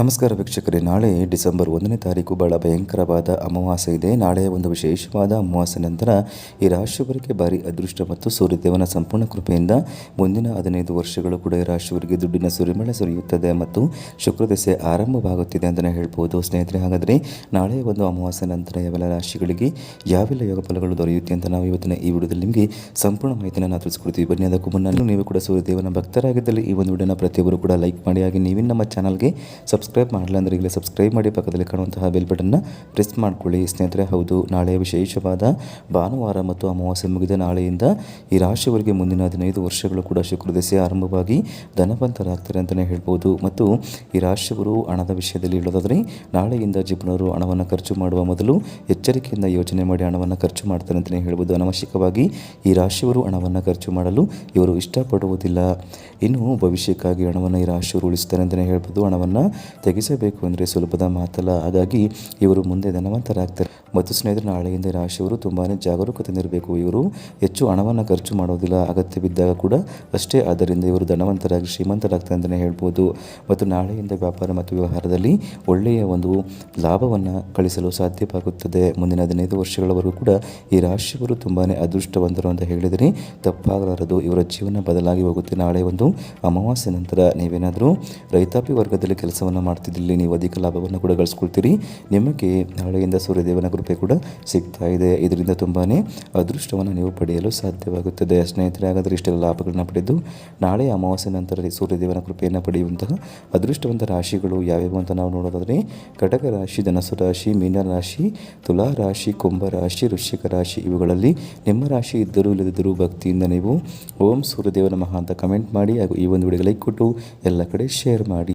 ನಮಸ್ಕಾರ ವೀಕ್ಷಕರೇ, ನಾಳೆ ಡಿಸೆಂಬರ್ ಒಂದನೇ ತಾರೀಕು ಬಹಳ ಭಯಂಕರವಾದ ಅಮಾವಾಸ್ಯೆ ಇದೆ. ನಾಳೆ ಒಂದು ವಿಶೇಷವಾದ ಅಮಾವಾಸ್ಯೆ ನಂತರ ಈ ರಾಶಿಯವರಿಗೆ ಭಾರಿ ಅದೃಷ್ಟ ಮತ್ತು ಸೂರ್ಯದೇವನ ಸಂಪೂರ್ಣ ಕೃಪೆಯಿಂದ ಮುಂದಿನ ಹದಿನೈದು ವರ್ಷಗಳು ಕೂಡ ಈ ರಾಶಿಯವರಿಗೆ ದುಡ್ಡಿನ ಸುರಿಮಳೆ ಸುರಿಯುತ್ತದೆ ಮತ್ತು ಶುಕ್ರದಶೆ ಆರಂಭವಾಗುತ್ತಿದೆ ಅಂತಲೇ ಹೇಳ್ಬೋದು. ಸ್ನೇಹಿತರೆ, ಹಾಗಾದರೆ ನಾಳೆ ಒಂದು ಅಮಾವಾಸ್ಯೆ ನಂತರ ಯಾವೆಲ್ಲ ರಾಶಿಗಳಿಗೆ ಯಾವೆಲ್ಲ ಯೋಗ ಫಲಗಳು ದೊರೆಯುತ್ತೆ ಅಂತ ನಾವು ಇವತ್ತಿನ ಈ ವಿಡಿಯೋದಲ್ಲಿ ನಿಮಗೆ ಸಂಪೂರ್ಣ ಮಾಹಿತಿಯನ್ನು ನಾವು ತಿಳಿಸ್ಕೊಡ್ತೀವಿ. ಬನ್ನಿ, ಅದಕ್ಕೂ ಮುನ್ನ ನೀವು ಕೂಡ ಸೂರ್ಯದೇವನ ಭಕ್ತರಾಗಿದ್ದಲ್ಲಿ ಈ ಒಂದು ವಿಡಿಯೋನ ಪ್ರತಿಯೊಬ್ಬರು ಕೂಡ ಲೈಕ್ ಮಾಡಿ. ಹಾಗೆ ನೀವಿನ ನಮ್ಮ ಚಾನಲ್ಗೆ ಸಬ್ಸ್ಕ್ರೈಬ್ ಮಾಡಲ್ಲ ಅಂದರೆ ಈಗಲೇ ಸಬ್ಸ್ಕ್ರೈಬ್ ಮಾಡಿ ಪಕ್ಕದಲ್ಲಿ ಕಾಣುವಂತಹ ಬೆಲ್ ಬಟನ್ನ ಪ್ರೆಸ್ ಮಾಡ್ಕೊಳ್ಳಿ. ಸ್ನೇಹಿತರೆ, ಹೌದು, ನಾಳೆ ವಿಶೇಷವಾದ ಭಾನುವಾರ ಮತ್ತು ಅಮಾವಾಸ್ಯೆ ಮುಗಿದ ನಾಳೆಯಿಂದ ಈ ರಾಶಿಯವರಿಗೆ ಮುಂದಿನ ಹದಿನೈದು ವರ್ಷಗಳು ಕೂಡ ಶುಕ್ರದಸೆ ಆರಂಭವಾಗಿ ಧನವಂತರಾಗ್ತಾರೆ ಅಂತಲೇ ಹೇಳ್ಬೋದು. ಮತ್ತು ಈ ರಾಶಿಯವರು ಹಣದ ವಿಷಯದಲ್ಲಿ ಹೇಳೋದಾದರೆ, ನಾಳೆಯಿಂದ ಜೀವನವರು ಹಣವನ್ನು ಖರ್ಚು ಮಾಡುವ ಮೊದಲು ಎಚ್ಚರಿಕೆಯಿಂದ ಯೋಚನೆ ಮಾಡಿ ಹಣವನ್ನು ಖರ್ಚು ಮಾಡ್ತಾರೆ ಅಂತಲೇ ಹೇಳ್ಬೋದು. ಅನವಶ್ಯಕವಾಗಿ ಈ ರಾಶಿಯವರು ಹಣವನ್ನು ಖರ್ಚು ಮಾಡಲು ಇವರು ಇಷ್ಟಪಡುವುದಿಲ್ಲ. ಇನ್ನು ಭವಿಷ್ಯಕ್ಕಾಗಿ ಹಣವನ್ನು ಈ ರಾಶಿಯವರು ಉಳಿಸ್ತಾರೆ ಅಂತಲೇ ಹೇಳ್ಬೋದು. ಹಣವನ್ನು ತೆಗೆಸಬೇಕು ಅಂದರೆ ಸುಲಭದ ಮಾತಲ್ಲ. ಹಾಗಾಗಿ ಇವರು ಮುಂದೆ ಧನವಂತರಾಗ್ತಾರೆ. ಮತ್ತು ಸ್ನೇಹಿತರ ನಾಳೆಯಿಂದ ರಾಶಿಯವರು ತುಂಬಾ ಜಾಗರೂಕತೆಯಿಂದ ಇರಬೇಕು ಇವರು ಹೆಚ್ಚು ಹಣವನ್ನು ಖರ್ಚು ಮಾಡೋದಿಲ್ಲ. ಅಗತ್ಯವಿದ್ದಾಗ ಕೂಡ ಅಷ್ಟೇ. ಆದ್ದರಿಂದ ಇವರು ಧನವಂತರಾಗಿ ಶ್ರೀಮಂತರಾಗ್ತಾರೆ ಅಂತಲೇ ಹೇಳ್ಬೋದು. ಮತ್ತು ನಾಳೆಯಿಂದ ವ್ಯಾಪಾರ ಮತ್ತು ವ್ಯವಹಾರದಲ್ಲಿ ಒಳ್ಳೆಯ ಒಂದು ಲಾಭವನ್ನು ಕಳಿಸಲು ಸಾಧ್ಯವಾಗುತ್ತದೆ. ಮುಂದಿನ ಹದಿನೈದು ವರ್ಷಗಳವರೆಗೂ ಕೂಡ ಈ ರಾಶಿಯವರು ತುಂಬಾ ಅದೃಷ್ಟವಂತರು ಅಂತ ಹೇಳಿದರೆ ತಪ್ಪಾಗಲಾರದು. ಇವರ ಜೀವನ ಬದಲಾಗಿ ಹೋಗುತ್ತೆ. ನಾಳೆ ಒಂದು ಅಮಾವಾಸ್ಯೆ ನಂತರ ನೀವೇನಾದರೂ ರೈತಾಪಿ ವರ್ಗದಲ್ಲಿ ಕೆಲಸವನ್ನು ಮಾಡ್ತಿದ್ದಲ್ಲಿ ನೀವು ಅಧಿಕ ಲಾಭವನ್ನು ಕೂಡ ಗಳಿಸ್ಕೊಳ್ತೀರಿ. ನಿಮಗೆ ನಾಳೆಯಿಂದ ಸೂರ್ಯದೇವನ ಕೃಪೆ ಕೂಡ ಸಿಗ್ತಾ ಇದೆ. ಇದರಿಂದ ತುಂಬಾ ಅದೃಷ್ಟವನ್ನು ನೀವು ಪಡೆಯಲು ಸಾಧ್ಯವಾಗುತ್ತದೆ. ಸ್ನೇಹಿತರೆ, ಹಾಗಾದರೆ ಇಷ್ಟೆಲ್ಲ ಲಾಭಗಳನ್ನು ಪಡೆದು ನಾಳೆ ಅಮಾವಾಸ್ಯೆ ನಂತರ ಸೂರ್ಯದೇವನ ಕೃಪೆಯನ್ನು ಪಡೆಯುವಂತಹ ಅದೃಷ್ಟವಂತ ರಾಶಿಗಳು ಯಾವ್ಯಾವು ಅಂತ ನಾವು ನೋಡೋದಾದರೆ, ಕಟಕ ರಾಶಿ ಧನಸು ರಾಶಿ, ಮೀನ ರಾಶಿ, ತುಲಾ ರಾಶಿ, ಕುಂಭ ರಾಶಿ, ವೃಶ್ಚಿಕ ರಾಶಿ, ಇವುಗಳಲ್ಲಿ ನಿಮ್ಮ ರಾಶಿ ಇದ್ದರೂ ಇಲ್ಲದಿದ್ದರೂ ಭಕ್ತಿಯಿಂದ ನೀವು ಓಂ ಸೂರ್ಯದೇವನ ಮಹಾ ಅಂತ ಕಮೆಂಟ್ ಮಾಡಿ ಹಾಗೂ ಈ ಒಂದು ವಿಡಿಯೋ ಲೈಕ್ ಕೊಟ್ಟು ಎಲ್ಲ ಕಡೆ ಶೇರ್ ಮಾಡಿ.